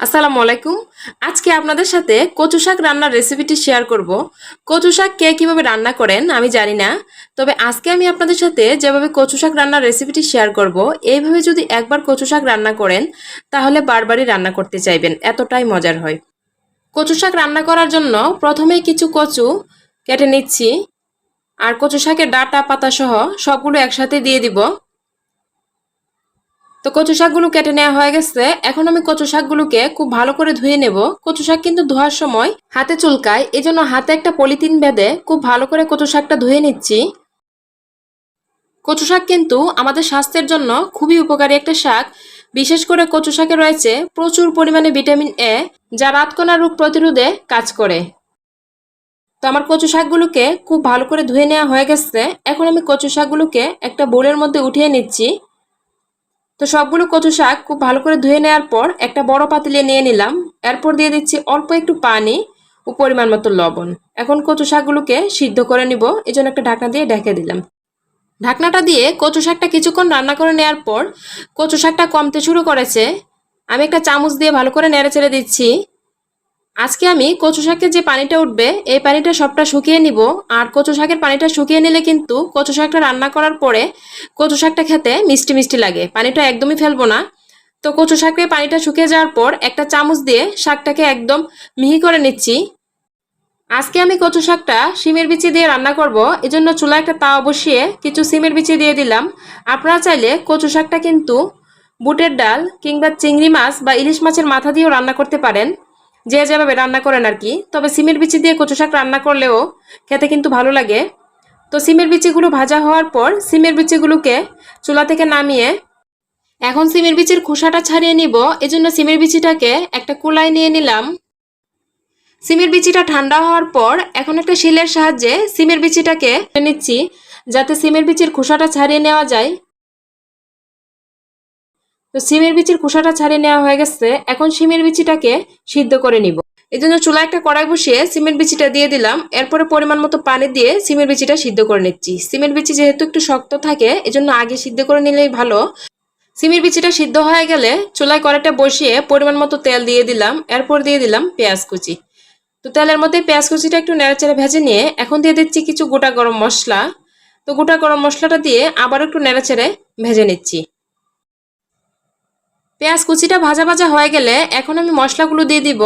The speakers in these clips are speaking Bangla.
আসসালামু আলাইকুম। আজকে আপনাদের সাথে কচু শাক রান্নার রেসিপিটি শেয়ার করব। কচু শাক কে কীভাবে রান্না করেন আমি জানি না, তবে আজকে আমি আপনাদের সাথে যেভাবে কচু শাক রান্নার রেসিপিটি শেয়ার করব, এইভাবে যদি একবার কচু শাক রান্না করেন, তাহলে বারবারই রান্না করতে চাইবেন, এতটাই মজার হয়। কচু শাক রান্না করার জন্য প্রথমেই কিছু কচু কেটে নিচ্ছি, আর কচু শাকের ডাটা, পাতা সহ সবগুলো একসাথে দিয়ে দিব। তো কচু শাকগুলো কেটে নেওয়া হয়ে গেছে। এখন আমি কচু শাকগুলোকে খুব ভালো করে ধুয়ে নেব। কচু শাক কিন্তু ধোয়ার সময় হাতে চুলকায় এই জন্য হাতে একটা পলিথিন বেঁধে খুব ভালো করে কচু শাকটা ধুয়ে নিচ্ছি। কচু শাক কিন্তু আমাদের স্বাস্থ্যের জন্য খুবই উপকারী একটা শাক। বিশেষ করে কচু শাকে রয়েছে প্রচুর পরিমাণে ভিটামিন এ, যা রাতকণা রোগ প্রতিরোধে কাজ করে। তো আমার কচু শাকগুলোকে খুব ভালো করে ধুয়ে নেওয়া হয়ে গেছে। এখন আমি কচু শাকগুলোকে একটা বোলের মধ্যে উঠিয়ে নিচ্ছি। তো সবগুলো কচু শাক খুব ভালো করে ধুয়ে নেওয়ার পর একটা বড় পাতিলে নিয়ে নিলাম। এরপর দিয়ে দিচ্ছি অল্প একটু পানি ও পরিমাণ মতো লবণ। এখন কচু শাকগুলোকে সিদ্ধ করে নিব। এই জন্য একটা ঢাকনা দিয়ে ঢেকে দিলাম। ঢাকনাটা দিয়ে কচু শাকটা কিছুক্ষণ রান্না করে নেওয়ার পর কচু শাকটা কমতে শুরু করেছে। আমি একটা চামচ দিয়ে ভালো করে নেড়ে ছেড়ে দিচ্ছি। আজকে আমি কচু শাকের যে পানিটা উঠবে, এই পানিটা সবটা শুকিয়ে নিব। আর কচু শাকের পানিটা শুকিয়ে নিলে কিন্তু কচু শাকটা রান্না করার পরে কচু শাকটা খেতে মিষ্টি মিষ্টি লাগে। পানিটা একদমই ফেলব না। তো কচু শাকের পানিটা শুকিয়ে যাওয়ার পর একটা চামচ দিয়ে শাকটাকে একদম মিহি করে নিচ্ছি। আজকে আমি কচু শাকটা সিমের বিচি দিয়ে রান্না করব। এজন্য চুলা একটা তাওয়া বসিয়ে কিছু সিমের বিচি দিয়ে দিলাম। আপনারা চাইলে কচু শাকটা কিন্তু বুটের ডাল কিংবা চিংড়ি মাছ বা ইলিশ মাছের মাথা দিয়েও রান্না করতে পারেন। যে যেভাবে রান্না করেন আর কি, তবে সিমের বিচি দিয়ে কচু শাক রান্না করলেও খেতে কিন্তু ভালো লাগে। তো সিমের বিচিগুলো ভাজা হওয়ার পর সিমের বিচিগুলোকে চুলা থেকে নামিয়ে এখন সিমের বিচির খোসাটা ছাড়িয়ে নিব। এজন্য সিমের বিচিটাকে একটা কুলাই নিয়ে নিলাম। সিমের বিচিটা ঠান্ডা হওয়ার পর এখন একটা শিলের সাহায্যে সিমের বিচিটাকে নিচ্ছি, যাতে সিমের বিচির খোসাটা ছাড়িয়ে নেওয়া যায়। তো সিমের বিচির খোসাটা ছাড়িয়ে নেওয়া হয়ে গেছে। এখন সিমের বিচিটাকে সিদ্ধ করে নিব। এই জন্য চুলা একটা কড়াই বসিয়ে সিমের বিচিটা দিয়ে দিলাম। এরপরে পরিমাণ মতো পানি দিয়ে সিমের বিচিটা সিদ্ধ করে নিচ্ছি। সিমের বিচি যেহেতু একটু শক্ত থাকে, এজন্য আগে সিদ্ধ করে নিলেই ভালো। সিমের বিচিটা সিদ্ধ হয়ে গেলে চুলায় কড়াইটা বসিয়ে পরিমাণ মতো তেল দিয়ে দিলাম। এরপর দিয়ে দিলাম পেঁয়াজ কুচি। তো তেলের মধ্যে পেঁয়াজ কুচিটা একটু নেড়াচেড়ে ভেজে নিয়ে এখন দিয়ে দিচ্ছি কিছু গোটা গরম মশলা। তো গোটা গরম মশলাটা দিয়ে আবার একটু নেড়াচেড়ে ভেজে নিচ্ছি। পেঁয়াজ কুচিটা ভাজা ভাজা হয়ে গেলে এখন আমি মশলাগুলো দিয়ে দিব।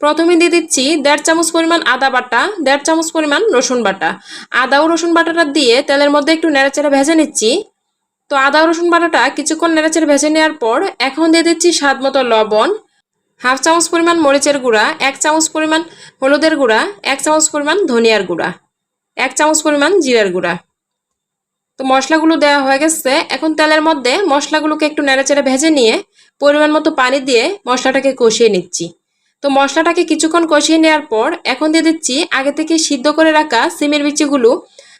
প্রথমে দিয়ে দিচ্ছি দেড় চামচ পরিমাণ আদা বাটা, দেড় চামচ পরিমাণ রসুন বাটা। আদা ও রসুন বাটাটা দিয়ে তেলের মধ্যে একটু নেড়াচেড়ে ভেজে নিচ্ছি। তো আদা রসুন বাটাটা কিছুক্ষণ নেড়াচেড়ে ভেজে নেওয়ার পর এখন দিয়ে দিচ্ছি স্বাদ মতো লবণ, হাফ চামচ পরিমাণ মরিচের গুঁড়া, এক চামচ পরিমাণ হলুদের গুঁড়া, এক চামচ পরিমাণ ধনিয়ার গুঁড়া, এক চামচ পরিমাণ জিরার গুঁড়া। তো মশলাগুলো দেওয়া হয়ে গেছে। এখন তেলের মধ্যে মশলাগুলোকে একটু নেড়েচেড়ে ভেজে নিয়ে পরিমাণ মতো পানি দিয়ে মশলাটাকে কষিয়ে নিচ্ছি। তো মশলাটাকে কিছুক্ষণ কষিয়ে নেওয়ার পর এখন দিয়ে দিচ্ছি আগে থেকে সিদ্ধ করে রাখা সিমের বিচিগুলো।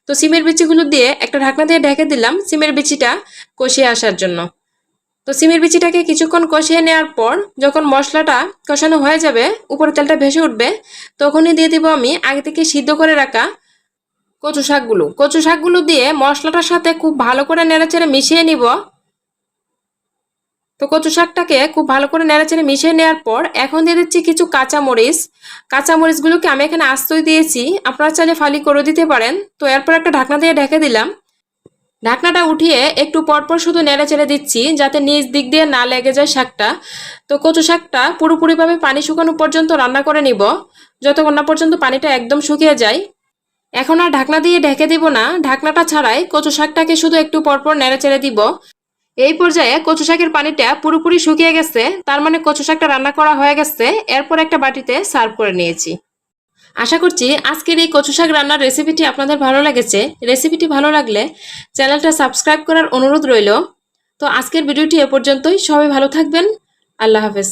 তো সিমের বিচিগুলো দিয়ে একটা ঢাকনা দিয়ে ঢেকে দিলাম সিমের বিচিটা কষিয়ে আসার জন্য। তো সিমের বিচিটাকে কিছুক্ষণ কষিয়ে নেওয়ার পর যখন মশলাটা কষানো হয়ে যাবে, উপরে তেলটা ভেসে উঠবে, তখনই দিয়ে দিব আমি আগে থেকে সিদ্ধ করে রাখা কচু শাকগুলো। কচু শাকগুলো দিয়ে মশলাটার সাথে খুব ভালো করে নেড়েচেড়ে মিশিয়ে নিব। তো কচু শাকটাকে খুব ভালো করে নেড়েচেড়ে মিশিয়ে নেওয়ার পর এখন দিয়ে দিচ্ছি কিছু কাঁচামরিচ। কাঁচামরিচগুলোকে আমি এখানে আস্তই দিয়েছি। আপনারা চাইলে ফালি করে দিতে পারেন। তো এরপর একটা ঢাকনা দিয়ে ঢেকে দিলাম। ঢাকনাটা উঠিয়ে একটু পরপর শুধু নেড়ে চেড়ে দিচ্ছি, যাতে নিজ দিক দিয়ে না লেগে যায় শাকটা। তো কচু শাকটা পুরোপুরিভাবে পানি শুকানো পর্যন্ত রান্না করে নিব। যতক্ষণ না পর্যন্ত পানিটা একদম শুকিয়ে যায়। এখন আর ঢাকনা দিয়ে ঢেকে দিব না। ঢাকনাটা ছাড়াই কচু শাকটাকে শুধু একটু পরপর নেড়ে চেড়ে দিব। এই পর্যায়ে কচু শাকের পানিটা পুরোপুরি শুকিয়ে গেছে, তার মানে কচু শাকটা রান্না করা হয়ে গেছে। এরপর একটা বাটিতে সার্ভ করে নিয়েছি। আশা করছি আজকের এই কচু শাক রান্নার রেসিপিটি আপনাদের ভালো লেগেছে। রেসিপিটি ভালো লাগলে চ্যানেলটা সাবস্ক্রাইব করার অনুরোধ রইল। তো আজকের ভিডিওটি এ পর্যন্তই। সবাই ভালো থাকবেন। আল্লাহ হাফেজ।